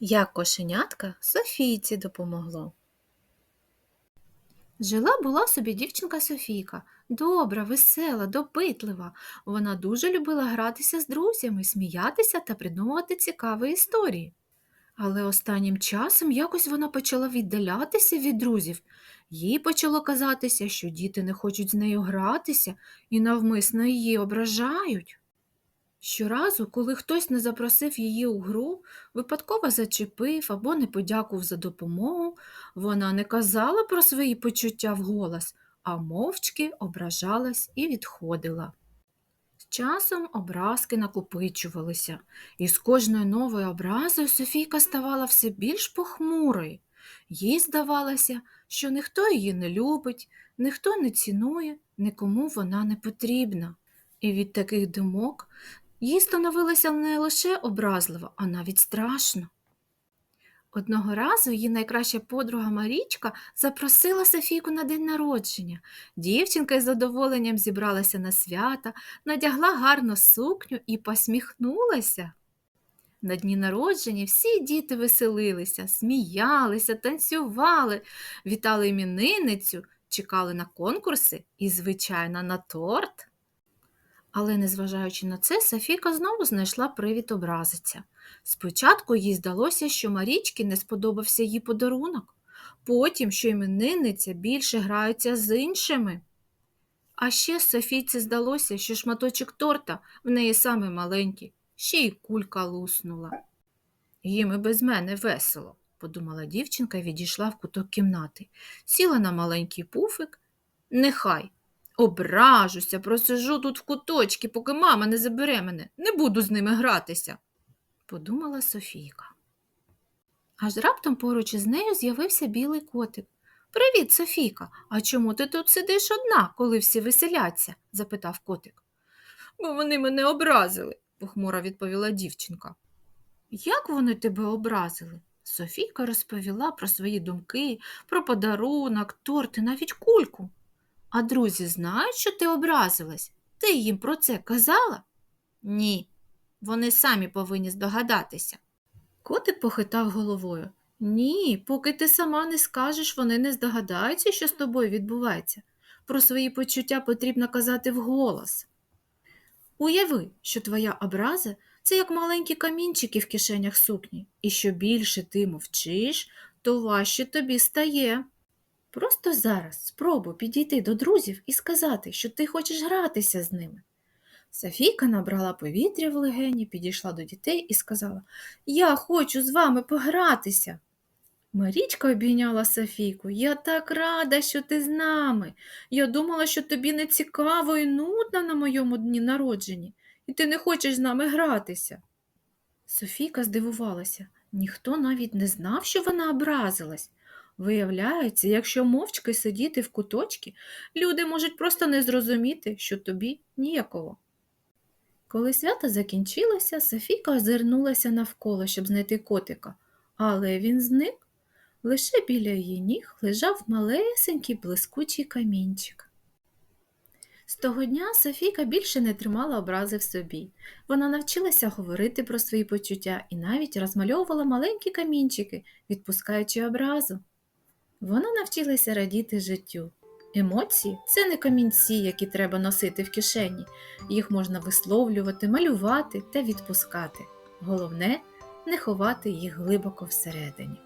Як кошенятка Софійці допомогло. Жила була собі дівчинка Софійка, добра, весела, допитлива. Вона дуже любила гратися з друзями, сміятися та придумувати цікаві історії. Але останнім часом якось вона почала віддалятися від друзів. Їй почало казатися, що діти не хочуть з нею гратися і навмисно її ображають. Щоразу, коли хтось не запросив її у гру, випадково зачепив або не подякував за допомогу, вона не казала про свої почуття вголос, а мовчки ображалась і відходила. З часом образки накопичувалися, і з кожною новою образою Софійка ставала все більш похмурою. Їй здавалося, що ніхто її не любить, ніхто не цінує, нікому вона не потрібна. І від таких думок їй становилося не лише образливо, а навіть страшно. Одного разу її найкраща подруга Марічка запросила Софійку на день народження. Дівчинка із задоволенням зібралася на свята, надягла гарну сукню і посміхнулася. На дні народження всі діти веселилися, сміялися, танцювали, вітали іменинницю, чекали на конкурси і, звичайно, на торт. Але, незважаючи на це, Софійка знову знайшла привід образиться. Спочатку їй здалося, що Марічки не сподобався її подарунок, потім, що іменинниця більше грається з іншими. А ще Софійці здалося, що шматочок торта в неї саме маленький, ще й кулька луснула. Їм і без мене весело, подумала дівчинка і відійшла в куток кімнати, сіла на маленький пуфик. Нехай. Ображуся, просижу тут в куточки, поки мама не забере мене, не буду з ними гратися, подумала Софійка. Аж раптом поруч із нею з'явився білий котик. Привіт, Софійка, а чому ти тут сидиш одна, коли всі веселяться? запитав котик. Бо вони мене образили, похмуро відповіла дівчинка. Як вони тебе образили? Софійка розповіла про свої думки, про подарунок, торт і навіть кульку. А друзі знають, що ти образилась? Ти їм про це казала? Ні, вони самі повинні здогадатися. Котик похитав головою. Ні, поки ти сама не скажеш, вони не здогадаються, що з тобою відбувається. Про свої почуття потрібно казати вголос. Уяви, що твоя образа це як маленькі камінчики в кишенях сукні, і що більше ти мовчиш, то важче тобі стає. Просто зараз спробуй підійти до друзів і сказати, що ти хочеш гратися з ними. Софійка набрала повітря в легені, підійшла до дітей і сказала Я хочу з вами погратися. Марічка обійняла Софійку. Я так рада, що ти з нами. Я думала, що тобі не цікаво і нудно на моєму дні народженні, і ти не хочеш з нами гратися. Софійка здивувалася. Ніхто навіть не знав, що вона образилась. Виявляється, якщо мовчки сидіти в куточки, люди можуть просто не зрозуміти, що тобі ніякого. Коли свято закінчилося, Софійка озирнулася навколо, щоб знайти котика, але він зник. Лише біля її ніг лежав малесенький блискучий камінчик. З того дня Софійка більше не тримала образи в собі. Вона навчилася говорити про свої почуття і навіть розмальовувала маленькі камінчики, відпускаючи образу. Вона навчилася радіти життю. Емоції це не камінці, які треба носити в кишені. Їх можна висловлювати, малювати та відпускати. Головне не ховати їх глибоко всередині.